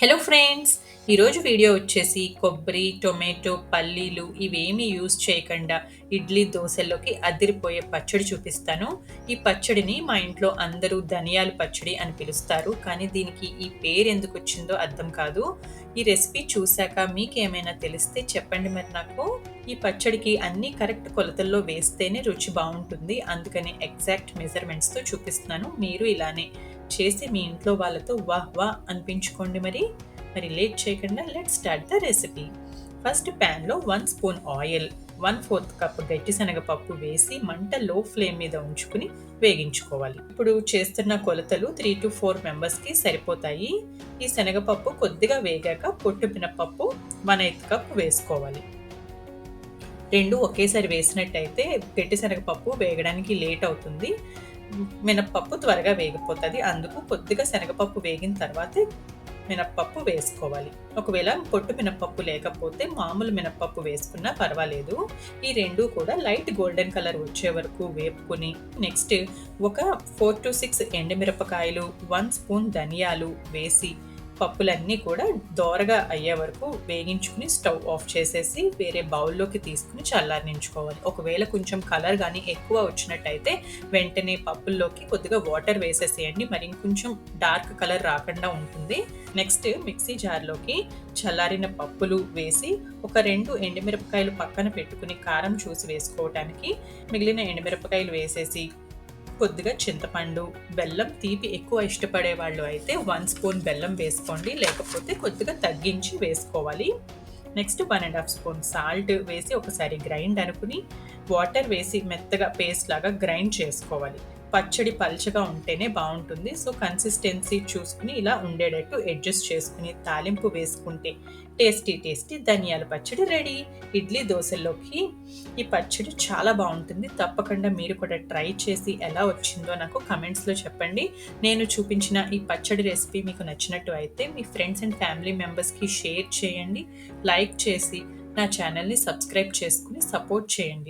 Hello friends ఈరోజు video వచ్చేసి కొబ్బరి టొమాటో పల్లీలు ఇవేమీ యూజ్ చేయకుండా ఇడ్లీ దోశల్లోకి అదిరిపోయే పచ్చడి చూపిస్తాను. ఈ పచ్చడిని మా ఇంట్లో అందరూ ధనియాల పచ్చడి అని పిలుస్తారు. కానీ దీనికి ఈ పేరు ఎందుకు వచ్చిందో అర్థం కాదు. ఈ రెసిపీ చూశాక మీకేమైనా తెలిస్తే చెప్పండి మరి నాకు. ఈ పచ్చడికి అన్ని కరెక్ట్ కొలతల్లో వేస్తేనే రుచి బాగుంటుంది. అందుకని ఎగ్జాక్ట్ మెజర్మెంట్స్తో చూపిస్తున్నాను. మీరు ఇలానే చేసి మీ ఇంట్లో వాళ్ళతో వాహ్ వా అనిపించుకోండి మరి. మరి లేట్ చేయకుండా let start the recipe first ప్యాన్లో one spoon oil one fourth cup గట్టి శనగపప్పు వేసి మంట లో ఫ్లేమ్ మీద ఉంచుకుని వేగించుకోవాలి. ఇప్పుడు చేస్తున్న కొలతలు త్రీ టు ఫోర్ మెంబర్స్కి సరిపోతాయి. ఈ శనగపప్పు కొద్దిగా వేగాక పొట్టు మినపప్పు వన్ ఎయిత్ కప్ వేసుకోవాలి. రెండు ఒకేసారి వేసినట్టయితే గట్టి శనగపప్పు వేగడానికి లేట్ అవుతుంది. మినప్పప్పు త్వరగా వేగిపోతుంది. అందుకు కొద్దిగా శనగపప్పు వేగిన తర్వాతే మినప్పప్పు వేసుకోవాలి. ఒకవేళ పొట్టు మినప్పప్పు లేకపోతే మామూలు మినప్పప్పు వేసుకున్నా పర్వాలేదు. ఈ రెండు కూడా లైట్ గోల్డెన్ కలర్ వచ్చే వరకు వేపుకుని నెక్స్ట్ ఒక ఫోర్ టు సిక్స్ ఎండుమిరపకాయలు వన్ స్పూన్ ధనియాలు వేసి పప్పులన్నీ కూడా దోరగా అయ్యే వరకు వేగించుకుని స్టవ్ ఆఫ్ చేసేసి వేరే బౌల్లోకి తీసుకుని చల్లారించుకోవాలి ఒకవేళ కొంచెం కలర్ కానీ ఎక్కువ వచ్చినట్టయితే వెంటనే పప్పుల్లోకి కొద్దిగా వాటర్ వేసేసేయండి. మరి ఇంకొంచెం డార్క్ కలర్ రాకుండా ఉంటుంది. నెక్స్ట్ మిక్సీ జార్లోకి చల్లారిన పప్పులు వేసి ఒక రెండు ఎండుమిరపకాయలు పక్కన పెట్టుకుని కారం చూసి వేసుకోవటానికి మిగిలిన ఎండుమిరపకాయలు వేసేసి కొద్దిగా చింతపండు బెల్లం తీపి ఎక్కువ ఇష్టపడే వాళ్ళు అయితే వన్ స్పూన్ బెల్లం వేసుకోండి. లేకపోతే కొద్దిగా తగ్గించి వేసుకోవాలి. Next one and half spoon salt వేసి ఒకసారి గ్రైండ్ అనుకుని వాటర్ వేసి మెత్తగా పేస్ట్ లాగా గ్రైండ్ చేసుకోవాలి. పచ్చడి పల్చగా ఉంటేనే బాగుంటుంది. సో కన్సిస్టెన్సీ చూసుకుని ఇలా ఉండేటట్టు అడ్జస్ట్ చేసుకుని తాలింపు వేసుకుంటే టేస్టీ టేస్టీ ధనియాల పచ్చడి రెడీ ఇడ్లీ దోశల్లోకి ఈ పచ్చడి చాలా బాగుంటుంది. తప్పకుండా మీరు కూడా ట్రై చేసి ఎలా వచ్చిందో నాకు కమెంట్స్లో చెప్పండి. నేను చూపించిన ఈ పచ్చడి రెసిపీ మీకు నచ్చినట్టు అయితే మీ ఫ్రెండ్స్ అండ్ ఫ్యామిలీ మెంబర్స్కి షేర్ చేయండి. లైక్ చేసి నా ఛానల్ని సబ్స్క్రైబ్ చేసుకుని సపోర్ట్ చేయండి.